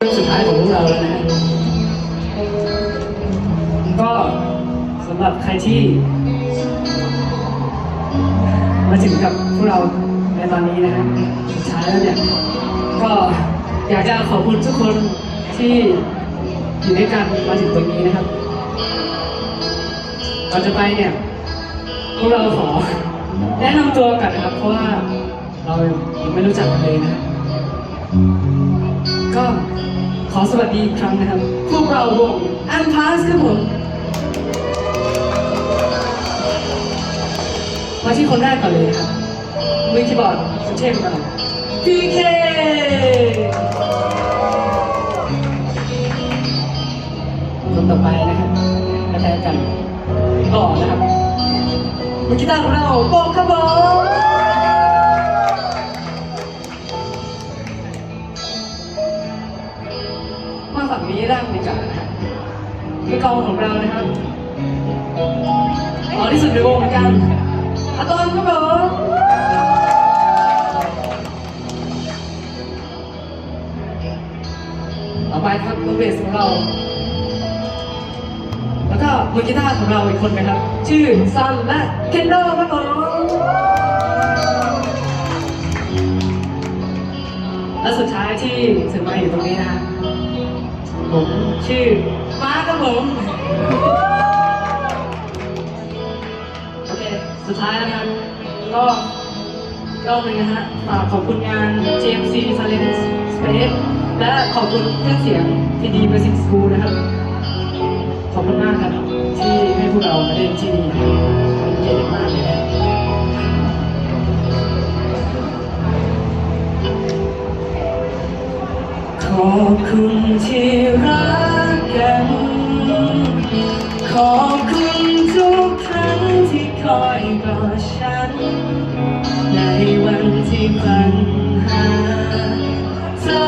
เรื่องสุดท้ายของพวกเราแล้วนะก็สำหรับใครที่มาถึงกับพวกเราในตอนนี้นะฮะสุดท้ายแล้วเนี่ย ก็อยากจะขอบคุณทุกคนที่อยู่ด้วยกันมาถึงตรงนี้นะครับก่อนจะไปเนี่ย พวกเราขอแนะนำตัวกันนะครับ เพราะว่าเรายังไม่รู้จักกันเลยนะ ก็ขอสวัสดีอีกครั้งนะครับ พวกเราวงอันพาสครับผมมาที่คนแรกก่อนเลยนะครับมือคีย์บอร์ดสุเทพของเราพีเคคนต่อไปนะครับมาแทนกันต่อนะครับมือกีตาร์ของเราโป๊กครับผม ฝั่งนี้ร่างดีกว่านะครับมือกองของเรานะครับอ๋อที่สุดในวงเหมือนกันอะตอนครับผมต่อไปครับมือเบสของเรา แล้วก็มือกีตาร์ของเราอีกคนนะครับ ชื่อซันและเคนโดครับผมและสุดท้ายที่ถึงมาอยู่ตรงนี้นะฮะ ผมชื่อมาครับผมโอเคสุดท้ายแล้วนะครับก็ก็เลยนะฮะฝากขอบคุณงาน GMC Silent Space และขอบคุณเครื่องเสียง PD Music School นะครับ ขอบคุณมากครับที่ให้พวกเรามาเล่นที่นี่นะครับเป็นเกียรติมากเลยนะ ขอบคุณที่รักกัน ขอบคุณทุกครั้งที่คอยกอดฉัน ในวันที่ปัญหาจะ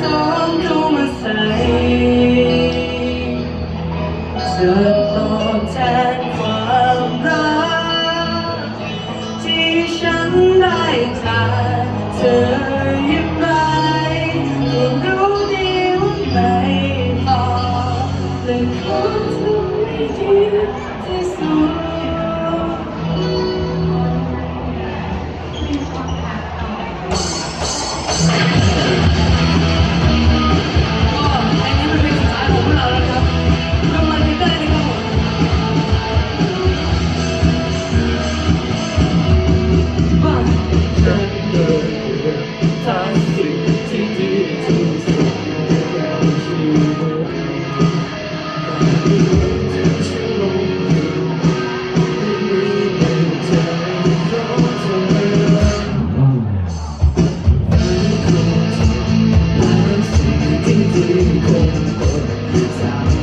ท้องเข้ามาใส่เจะตอบแทนความรักที่ฉันได้จากเธอ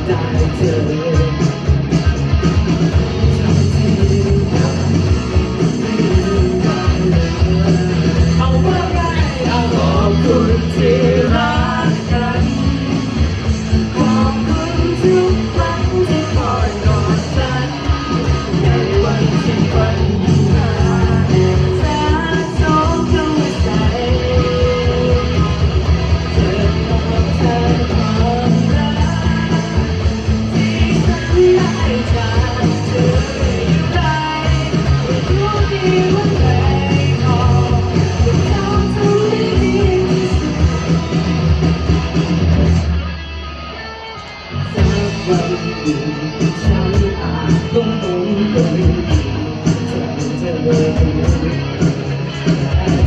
จา